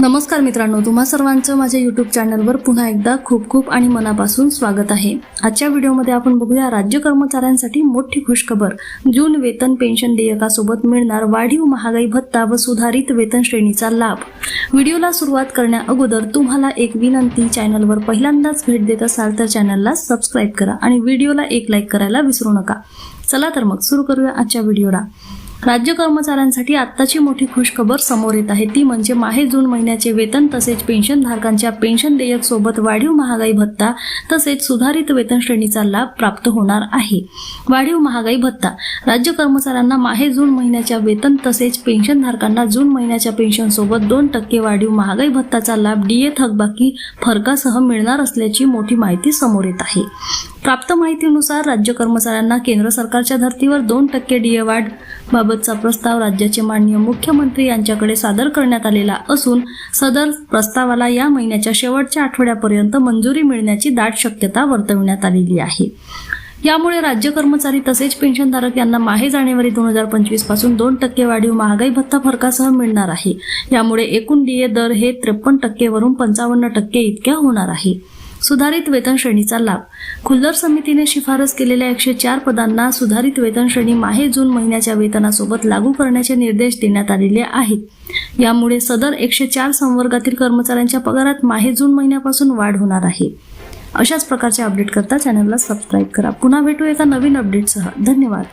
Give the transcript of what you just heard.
नमस्कार मित्रांनो तुम्हा सर्वांचं माझ्या युट्यूब चॅनलवर पुन्हा एकदा खूप खूप आणि मनापासून स्वागत आहे. आजच्या व्हिडिओमध्ये आपण बघूया राज्य कर्मचाऱ्यांसाठी मोठी खुशखबर. जून वेतन पेन्शन देयकासोबत मिळणार वाढीव महागाई भत्ता व सुधारित वेतन श्रेणीचा लाभ. व्हिडिओला सुरुवात करण्या अगोदर तुम्हाला एक विनंती चॅनलवर पहिल्यांदाच भेट देत असाल तर चॅनलला सबस्क्राईब करा आणि व्हिडिओला एक लाईक करायला विसरू नका. चला तर मग सुरू करूया आजच्या व्हिडिओला. राज्य कर्मचाऱ्यांसाठी आत्ताची मोठी खुशखबर समोर येत आहे. ती म्हणजे माहे जून महिन्याचे वेतन तसेच पेन्शनधारकांच्या पेन्शन देयक सोबत वाढीव महागाई भत्ता तसेच सुधारित वेतन श्रेणीचा लाभ प्राप्त होणार आहे. वाढीव महागाई भत्ता. राज्य कर्मचाऱ्यांना माहे जून महिन्याच्या वेतन तसेच पेन्शनधारकांना जून महिन्याच्या पेन्शन सोबत दोन टक्के वाढीव महागाई भत्ताचा लाभ डीए थकबाकी फरकासह मिळणार असल्याची मोठी माहिती समोर येत आहे. प्राप्त माहितीनुसार राज्य कर्मचाऱ्यांना केंद्र सरकारच्या धर्तीवर दोन टक्के डीए वाढ बाबतचा प्रस्ताव राज्याचे माननीय मुख्यमंत्री यांच्याकडे सादर करण्यात आलेला असून सदर प्रस्तावाला या महिन्याच्या शेवटच्या आठवड्यापर्यंत मंजुरी मिळण्याची दाट शक्यता वर्तविण्यात आलेली आहे. यामुळे राज्य कर्मचारी तसेच पेन्शनधारक यांना माहे जानेवारी दोन हजार पंचवीसपासून दोन टक्के वाढीव महागाई भत्ता फरकासह मिळणार आहे. यामुळे एकूण डीए दर हे त्रेपन्न टक्केवरून पंचावन्न टक्के इतक्या होणार आहे. सुधारित वेतन श्रेणीचा लाभ. खुल्लर समितीने शिफारस केलेल्या एकशे चार पदांना सुधारित वेतन श्रेणी माहे जून महिन्याच्या वेतनासोबत लागू करण्याचे निर्देश देण्यात आलेले आहेत. यामुळे सदर एकशे चार संवर्गातील कर्मचाऱ्यांच्या पगारात माहे जून महिन्यापासून वाढ होणार आहे. अशाच प्रकारचे अपडेट करता चॅनलला सबस्क्राईब करा. पुन्हा भेटू एका नवीन अपडेटसह. धन्यवाद.